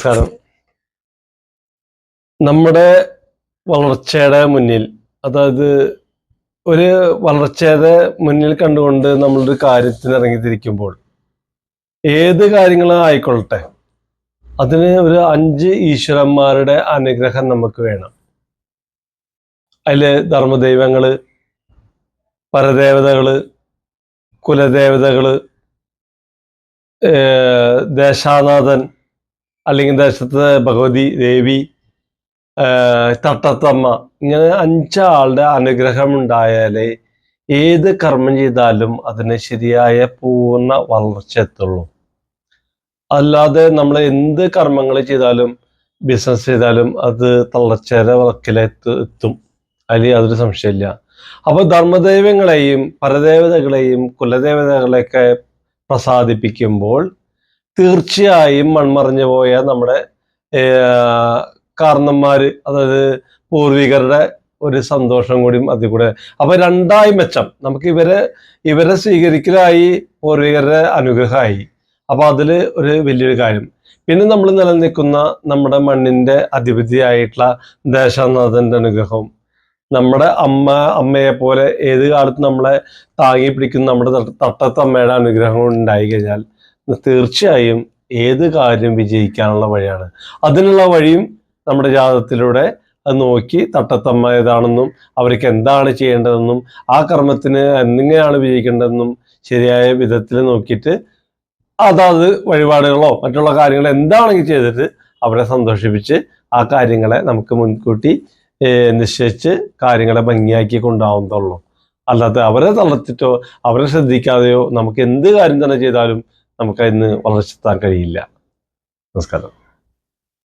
നമസ്കാരം. നമ്മുടെ വളർച്ചയുടെ മുന്നിൽ അതായത് ഒരു വളർച്ചയുടെ മുന്നിൽ കണ്ടുകൊണ്ട് നമ്മളൊരു കാര്യത്തിന് ഇറങ്ങിത്തിരിക്കുമ്പോൾ ഏത് കാര്യങ്ങളും ആയിക്കൊള്ളട്ടെ അതിന് ഒരു അഞ്ച് ഈശ്വരന്മാരുടെ അനുഗ്രഹം നമുക്ക് വേണം. അതിൽ ധർമ്മദൈവങ്ങൾ പരദേവതകൾ കുലദേവതകൾ ഏർ ദേശാനാഥൻ അല്ലെങ്കിൽ ദേശത്തെ ഭഗവതി ദേവി തട്ടത്തമ്മ ഇങ്ങനെ അഞ്ചാളുടെ അനുഗ്രഹം ഉണ്ടായാലേ ഏത് കർമ്മം ചെയ്താലും അതിന് ശരിയായ പൂർണ വളർച്ച എത്തുള്ളൂ. അല്ലാതെ നമ്മൾ എന്ത് കർമ്മങ്ങൾ ചെയ്താലും ബിസിനസ് ചെയ്താലും അത് തളർച്ചയുടെ വക്കിലെത്ത് എത്തും. അതിൽ യാതൊരു സംശയമില്ല. അപ്പോൾ ധർമ്മദൈവങ്ങളെയും പരദേവതകളെയും കുലദേവതകളെയൊക്കെ പ്രസാദിപ്പിക്കുമ്പോൾ തീർച്ചയായും മൺമറഞ്ഞു പോയ നമ്മുടെ കാരണന്മാര് അതായത് പൂർവികരുടെ ഒരു സന്തോഷം കൂടിയും അതിൽ കൂടെ. അപ്പൊ രണ്ടായി മെച്ചം. നമുക്ക് ഇവരെ ഇവരെ സ്വീകരിക്കലായി പൂർവികരുടെ അനുഗ്രഹമായി. അപ്പൊ അതിൽ ഒരു വലിയൊരു കാര്യം. പിന്നെ നമ്മൾ നിലനിൽക്കുന്ന നമ്മുടെ മണ്ണിന്റെ അധിപതിയായിട്ടുള്ള ദേശാനാഥന്റെ അനുഗ്രഹവും നമ്മുടെ അമ്മ അമ്മയെ പോലെ ഏത് കാലത്തും നമ്മളെ താങ്ങി പിടിക്കുന്ന നമ്മുടെ തട്ട- തട്ടത്തമ്മയുടെ അനുഗ്രഹം ഉണ്ടായി കഴിഞ്ഞാൽ തീർച്ചയായും ഏത് കാര്യം വിജയിക്കാനുള്ള വഴിയാണ്. അതിനുള്ള വഴിയും നമ്മുടെ ജാതത്തിലൂടെ അത് നോക്കി തട്ടത്തമ്മ ഏതാണെന്നും അവർക്ക് എന്താണ് ചെയ്യേണ്ടതെന്നും ആ കർമ്മത്തിന് എങ്ങനെയാണ് വിജയിക്കേണ്ടതെന്നും ശരിയായ വിധത്തിൽ നോക്കിയിട്ട് അതാത് വഴിപാടുകളോ മറ്റുള്ള കാര്യങ്ങൾ എന്താണെങ്കിൽ ചെയ്തിട്ട് അവരെ സന്തോഷിപ്പിച്ച് ആ കാര്യങ്ങളെ നമുക്ക് മുൻകൂട്ടി നിശ്ചയിച്ച് കാര്യങ്ങളെ ഭംഗിയാക്കി കൊണ്ടാവുന്നുള്ളൂ അല്ലാതെ അവരെ തളർത്തിട്ടോ അവരെ ശ്രദ്ധിക്കാതെയോ നമുക്ക് എന്ത് കാര്യം തന്നെ ചെയ്താലും നമുക്ക് വളർച്ചെത്താൻ കഴിയില്ല. നമസ്കാരം.